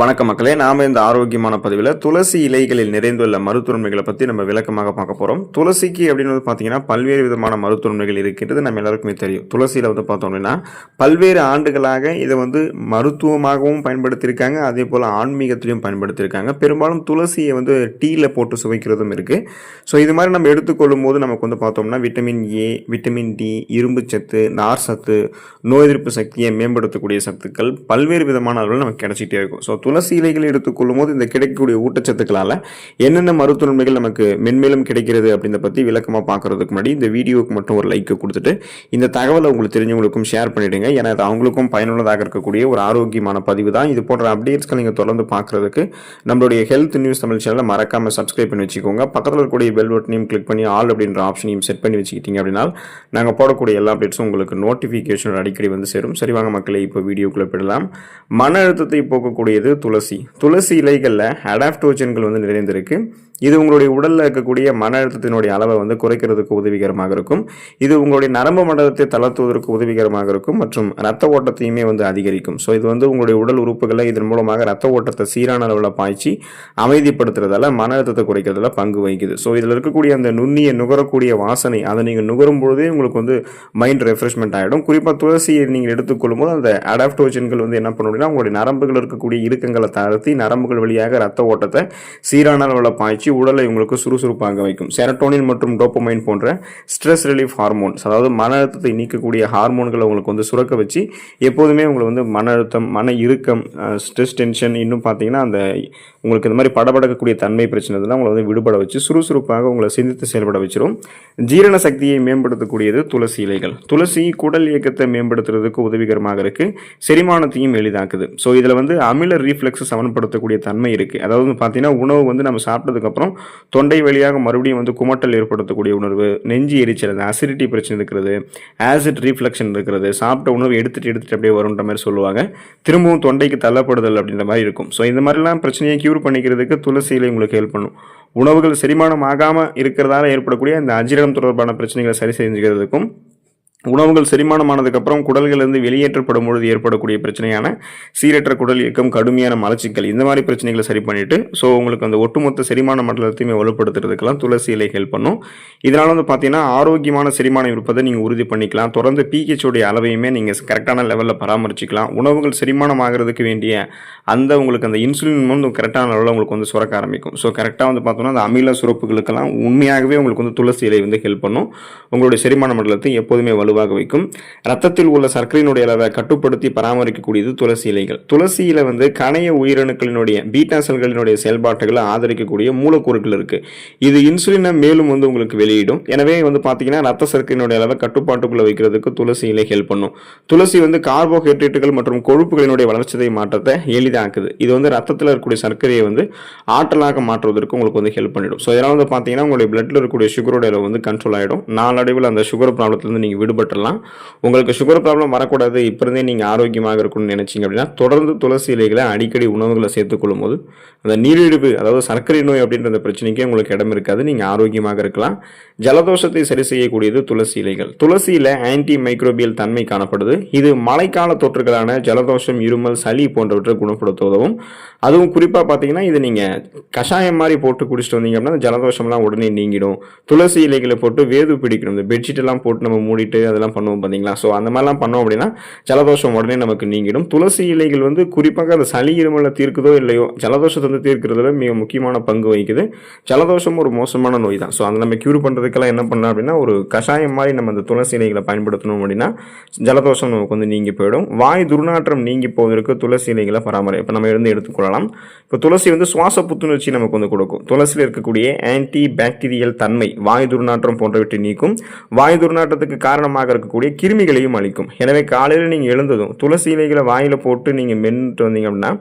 வணக்க மக்களே. நாம இந்த ஆரோக்கியமான பதிவில் துளசி இலைகளில் நிறைந்துள்ள மருத்துவமைகளை பற்றி நம்ம விளக்கமாக பார்க்க போகிறோம் துளசிக்கு அப்படின்னு வந்து பார்த்தீங்கன்னா பல்வேறு விதமான மருத்துவமைகள் இருக்கின்றது. நம்ம எல்லாருக்குமே தெரியும். துளசியில் வந்து பார்த்தோம் அப்படின்னா பல்வேறு ஆண்டுகளாக இதை வந்து மருத்துவமாகவும் பயன்படுத்தியிருக்காங்க. அதே போல் ஆன்மீகத்திலையும் பயன்படுத்தியிருக்காங்க. பெரும்பாலும் துளசியை வந்து டீயில் போட்டு சுவைக்கிறதும் இருக்குது ஸோ இது மாதிரி நம்ம எடுத்துக்கொள்ளும் போது நமக்கு வந்து பார்த்தோம்னா விட்டமின் ஏ விட்டமின் டி இரும்பு சத்து நார் சத்து நோய் எதிர்ப்பு சக்தியை மேம்படுத்தக்கூடிய சத்துக்கள் பல்வேறு விதமான அளவில் நமக்கு கிடச்சிட்டே இருக்கும். ஸோ துளசி இலைகள் எடுத்துக்கொள்ளும் போது இந்த கிடைக்கக்கூடிய ஊட்டச்சத்துக்களால் என்னென்ன மருத்துவன்மைகள் நமக்கு மென்மேலும் கிடைக்கிறது அப்படின்றத பற்றி விளக்கமாக பார்க்கறதுக்கு முன்னாடி இந்த வீடியோவுக்கு மட்டும் ஒரு லைக்கை கொடுத்துட்டு இந்த தகவலை உங்களுக்கு தெரிஞ்சவங்களுக்கும் ஷேர் பண்ணிடுங்க. ஏன்னா அது அவங்களுக்கும் பயனுள்ளதாக இருக்கக்கூடிய ஒரு ஆரோக்கியமான பதிவு தான். இது போன்ற அப்டேட்ஸ்கள் நீங்கள் தொடர்ந்து பார்க்குறதுக்கு நம்மளுடைய ஹெல்த் நியூஸ் தமிழ் சேனலை மறக்காமல் சப்ஸ்கிரைப் பண்ணி வச்சுக்கோங்க. பக்கத்தில் இருக்கக்கூடிய பெல் பட்டனையும் கிளிக் பண்ணி ஆல் அப்படின்ற ஆப்ஷனையும் செட் பண்ணி வச்சுக்கிட்டீங்க அப்படின்னா நாங்கள் போடக்கூடிய எல்லா அப்டேட்ஸும் உங்களுக்கு நோட்டிஃபிகேஷன் அடிக்கடி வந்து சேரும். சரிவாங்க மக்களை இப்போ வீடியோக்குள்ளே போயிடலாம். மன அழுத்தத்தை போக்கக்கூடியது துளசி. துளசி இலைகளில் அடாப்டோஜன்கள் வந்து நிறைந்திருக்கு. இது உங்களுடைய உடலில் இருக்கக்கூடிய மன அழுத்தத்தினுடைய அளவை வந்து குறைக்கிறதுக்கு உதவிகரமாக இருக்கும். இது உங்களுடைய நரம்பு மண்டலத்தை தளர்த்துவதற்கு உதவிகரமாக இருக்கும் மற்றும் ரத்த ஓட்டத்தையுமே வந்து அதிகரிக்கும். ஸோ இது வந்து உங்களுடைய உடல் உறுப்புகளை இதன் மூலமாக ரத்த ஓட்டத்தை சீரான அளவில் பாய்ச்சி அமைதிப்படுத்துறதால மன அழுத்தத்தை குறைக்கிறதுல பங்கு வகிக்குது. ஸோ இதில் இருக்கக்கூடிய அந்த நுண்ணிய நுகரக்கூடிய வாசனை அதை நீங்கள் நுகரும் பொழுதே உங்களுக்கு வந்து மைண்ட் ரெஃப்ரெஷ்மெண்ட் ஆகிடும் குறிப்பாக துளசியை நீங்கள் எடுத்துக்கொள்ளும் போது அந்த அடாப்டோஜன்கள் வந்து என்ன பண்ணுறீங்கன்னா உங்களுடைய நரம்புகள் இருக்கக்கூடிய இயக்கங்களை தளர்த்தி நரம்புகள் வழியாக ரத்த ஓட்டத்தை சீரான அளவில் பாய்ச்சி உடலை உங்களுக்கு சுறுசுறுப்பாக வைக்கும். செரட்டோனின் மற்றும் டோப்பமைன் போன்ற ஸ்ட்ரெஸ் ரிலீஃப் ஹார்மோன்ஸ் அதாவது மன அழுத்தத்தை நீக்கக்கூடிய ஹார்மோன்களை உங்களுக்கு வந்து சுரக்க வச்சு எப்போதுமே உங்களை வந்து மன அழுத்தம் மன இறுக்கம் ஸ்ட்ரெஸ் டென்ஷன் இன்னும் பார்த்தீங்கன்னா அந்த உங்களுக்கு இந்த மாதிரி படபடக்கக்கூடிய தன்மை பிரச்சனை இதெல்லாம் உங்களை வந்து விடுபட வச்சு சுறுசுறுப்பாக உங்களை சிந்தித்து செயல்பட வச்சிடும் ஜீரண சக்தியை மேம்படுத்தக்கூடியது துளசி இலைகள். துளசி குடல் இயக்கத்தை மேம்படுத்துறதுக்கு உதவிகரமாக இருக்கு. செரிமானத்தையும் எளிதாக்குது. ஸோ இதில் வந்து அமில ரீ ரீஃப்ளெக்ஸை சமன்படுத்தக்கூடிய தன்மை இருக்குது அதாவது வந்து பார்த்தீங்கன்னா உணவு வந்து நம்ம சாப்பிட்டதுக்கப்புறம் தொண்டை வழியாக மறுபடியும் வந்து குமட்டல் ஏற்படுத்தக்கூடிய உணர்வு நெஞ்சு எரிச்சல் அந்த அசிடிட்டி பிரச்சனை இருக்கிறது ஆசிட் ரீஃப்ளெக்ஷன் இருக்கிறது சாப்பிட்ட உணவு எடுத்துட்டு எடுத்துட்டு அப்படியே வரும்ன்ற மாதிரி சொல்லுவாங்க. திரும்பவும் தொண்டைக்கு தள்ளப்படுதல் அப்படின்ற மாதிரி இருக்கும். ஸோ இந்த மாதிரிலாம் பிரச்சனையை க்யூர் பண்ணிக்கிறதுக்கு துளசி உங்களுக்கு ஹெல்ப் பண்ணும். உணவுகள் செரிமானம் ஆகாமல் இருக்கிறதால ஏற்படக்கூடிய இந்த அஜீரணம் தொடர்பான பிரச்சனைகளை சரி செஞ்சுக்கிறதுக்கும் உணவுகள் செரிமானமானதுக்கப்புறம் குடல்களிலிருந்து வெளியேற்றப்படும் பொழுது ஏற்படக்கூடிய பிரச்சனையான சீரற்ற குடல் இயக்கம் கடுமையான மலச்சிக்கல் இந்த மாதிரி பிரச்சனைகளை சரி பண்ணிட்டு ஸோ உங்களுக்கு அந்த ஒட்டுமொத்த செரிமான மண்டலத்தையுமே வலுப்படுத்துறதுக்கெல்லாம் துளசி இலை ஹெல்ப் பண்ணும். இதனால் வந்து பார்த்தீங்கன்னா ஆரோக்கியமான செரிமானம் இருப்பதை நீங்கள் உறுதி பண்ணிக்கலாம். தொடர்ந்து பிஹெச்சோடைய அளவையுமே நீங்கள் கரெக்டான லெவலில் பராமரிச்சிக்கலாம். உணவுகள் செரிமானம் ஆகிறதுக்கு வேண்டிய அந்த உங்களுக்கு அந்த இன்சுலின் வந்து கரெக்டான அளவில் உங்களுக்கு வந்து சுரக்க ஆரம்பிக்கும். ஸோ கரெக்டாக வந்து பார்த்தோம்னா அந்த அமில சுரப்புகளுக்கெல்லாம் உண்மையாகவே உங்களுக்கு வந்து துளசி இலை வந்து ஹெல்ப் பண்ணும். உங்களுடைய செரிமான மண்டலத்தை எப்போதுமே வலுவாக வைக்கும். ரத்தத்தில் உள்ள சர்க்கரையினுடைய அளவை கட்டுப்படுத்தி பராமரிக்கக்கூடியது துளசி இலைகள். துளசியில வந்து கணைய உயிரணுக்களினுடைய பீட்டா செல்களினுடைய செயல்பாட்டுகளை ஆதரிக்கக்கூடிய மூலக்கூறுகள் இருக்கு. இது இன்சுலினை மேலும் வந்து உங்களுக்கு வெளியிடும். எனவே வந்து பார்த்தீங்கன்னா ரத்த சர்க்கரையினுடைய அளவை கட்டுப்பாட்டுக்குள்ள வைக்கிறதுக்கு துளசி இலை ஹெல்ப் பண்ணும். துளசி வந்து கார்போஹைட்ரேட்டுகள் மற்றும் கொழுப்புகளினுடைய வளர்ச்சிதை மாற்றத்தை எளிதாக்குது. இது வந்து ரத்தத்தில் இருக்கக்கூடிய சர்க்கரையை வந்து ஆற்றலாக மாற்றுவதற்கு உங்களுக்கு வந்து ஹெல்ப் பண்ணிடும். ஸோ இதனால் வந்து பார்த்தீங்கன்னா உங்களுடைய பிளட்டில் இருக்கக்கூடிய சுகரோட அளவு வந்து கண்ட்ரோல் ஆகிடும் நாளடைவில் அந்த சுகர் ப்ராப்ளத்துலேருந்து நீங்கள் விடுபட்டுடலாம் உங்களுக்கு சுகர் ப்ராப்ளம் வரக்கூடாது. இப்போ இருந்தே நீங்கள் ஆரோக்கியமாக இருக்கணும்னு நினைச்சீங்க அப்படின்னா தொடர்ந்து துளசி இலைகளை அடிக்கடி உணவுகளை சேர்த்துக்கொள்ளும் போது அந்த நீரிழிவு அதாவது சர்க்கரை நோய் அப்படின்ற அந்த பிரச்சனைக்கே உங்களுக்கு இடம் இருக்காது. நீங்கள் ஆரோக்கியமாக இருக்கலாம். ஜலதோஷத்தை சரி செய்யக்கூடியது துளசி இலைகள். துளசியில் ஆன்டி மைக்ரோபியல் தன்மை காணப்படுது. இது மழைக்கால தொற்றுகளான ஜலதோஷம் இருமல் சளி போன்றவற்றை குணப்படுத்த உதவும் அதுவும் குறிப்பாக பார்த்தீங்கன்னா இது நீங்கள் கஷாயம் மாதிரி போட்டு குடிச்சிட்டு வந்தீங்க அப்படின்னா ஜலதோஷம்லாம் உடனே நீங்கிடும். துளசி இலைகளை போட்டு வேது பிடிக்கணும். இந்த பெட்ஷீட் எல்லாம் போட்டு நம்ம மூடிட்டு அதெல்லாம் பண்ணுவோம் பார்த்தீங்களா ஸோ அந்த மாதிரிலாம் பண்ணோம் அப்படின்னா ஜலதோஷம் உடனே நமக்கு நீங்கிடும். துளசி இலைகள் வந்து குறிப்பாக அந்த சளி இருமலை தீர்க்குதோ இல்லையோ ஜலதோஷத்தை வந்து தீர்க்கிறதுல மிக முக்கியமான பங்கு வகிக்குது. ஜலதோஷம் ஒரு மோசமான நோய் தான். ஸோ அதை நம்ம க்யூர் பண்ணுறதுக்கெல்லாம் என்ன பண்ணலாம் அப்படின்னா ஒரு கஷாயம் மாதிரி நம்ம அந்த துளசி இலைகளை பயன்படுத்தணும் அப்படின்னா ஜலதோஷம் நமக்கு வந்து நீங்கி போயிடும். வாய் துர்நாற்றம் நீங்கி போவதற்கு துளசி இலைகளை பராமரி இப்போ நம்ம இருந்து எடுத்துக்கொள்ளலாம். இப்போ துளசி வந்து சுவாச புத்துணர்ச்சி நமக்கு வந்து கொடுக்கும். துளசியில் இருக்கக்கூடிய ஆன்டி பாக்டீரியல் தன்மை வாய் துர்நாற்றம் போன்றவற்றை நீக்கும். வாய் துர்நாற்றத்துக்கு காரணமாக இருக்கக்கூடிய கிருமிகளையும் அழிக்கும். எனவே காலையில் நீங்கள் எழுந்ததும் துளசி இலைகளை வாயில் போட்டு நீங்கள் மென்னுட்டு வந்தீங்க அப்படின்னா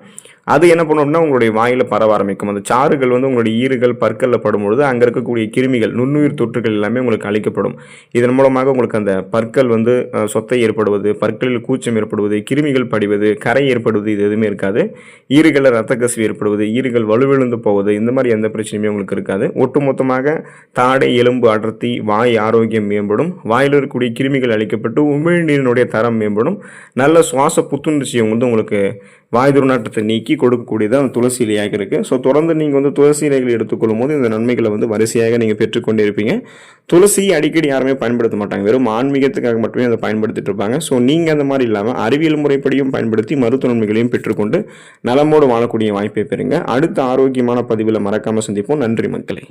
அது என்ன பண்ணும் அப்படின்னா உங்களுடைய வாயில் பரவ ஆரம்பிக்கும். அந்த சாறுகள் வந்து உங்களுடைய ஈறுகள் பற்களில் படும்பொழுது அங்கே இருக்கக்கூடிய கிருமிகள் நுண்ணுயிர் தொற்றுகள் எல்லாமே உங்களுக்கு அழிக்கப்படும் இதன் மூலமாக உங்களுக்கு அந்த பற்கள் வந்து சொத்தை ஏற்படுவது பற்களில் கூச்சம் ஏற்படுவது கிருமிகள் படிவது கரை ஏற்படுவது இது எதுவுமே இருக்காது. ஈறுகளில் ரத்த கசிவு ஏற்படுவது ஈறுகள் வலுவிழுந்து போவது இந்த மாதிரி எந்த பிரச்சனையுமே உங்களுக்கு இருக்காது. ஒட்டுமொத்தமாக தாடை எலும்பு அடர்த்தி வாய் ஆரோக்கியம் மேம்படும். வாயில் இருக்கக்கூடிய கிருமிகள் அழிக்கப்பட்டு உமிழ்நீரினுடைய தரம் மேம்படும். நல்ல சுவாச புத்துணர்ச்சியை வந்து உங்களுக்கு வாய் துர்நாற்றத்தை நீக்கி கொடுக்கக்கூடியது துளசி இலையாக இருக்குது ஸோ தொடர்ந்து நீங்கள் வந்து துளசி இலைகளை எடுத்துக்கொள்ளும் போது இந்த நன்மைகளை வந்து வரிசையாக நீங்கள் பெற்றுக்கொண்டே இருப்பீங்க துளசி அடிக்கடி யாருமே பயன்படுத்த மாட்டாங்க. வெறும் ஆன்மீகத்துக்காக மட்டுமே அதை பயன்படுத்திட்டு இருப்பாங்க. ஸோ நீங்கள் அந்த மாதிரி இல்லாமல் அறிவியல் முறைப்படியும் பயன்படுத்தி மருத்துவ நன்மைகளையும் பெற்றுக்கொண்டு நலமோடு வாழக்கூடிய வாய்ப்பை பெறுங்க. அடுத்த ஆரோக்கியமான பதிவில் மறக்காமல் சந்திப்போம். நன்றி மக்களே.